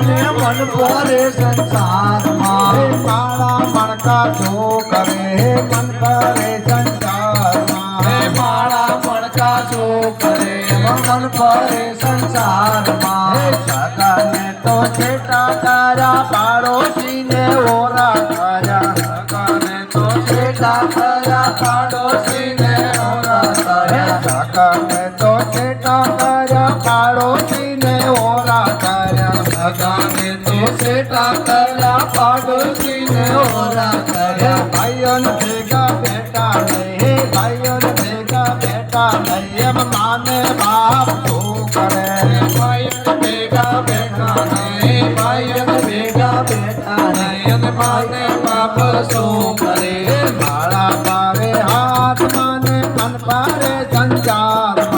ને મન પોરે સંસારમાં. કાળા મણકા જો કરે મન કરે સંસારમાં. કાળા મણકા જો કરે મન કરે સંસારમાં. સગાને તો છેટા તારા પાડોશીને ઓરા કર્યા સગાને તો છેટા તારા પાડોશીને ઓરા કર્યા સગાને તો છેટા તારા પાડોશી લગાને તો સેટા કર્યા પાડોશી ને ઓરા કર્યા. ભાઈઓન ભેગા બેટા નહીં ભાઈઓન ભેગા બેટા નહીં. એમ માને બાપ શું કરે? ભાઈઓન ભેગા બેટા નહીં, ભાઈઓન ભેગા બેટા નહીં. માને બાપ શું કરે? મારા બારે હાથ માને મન પારે સંચાર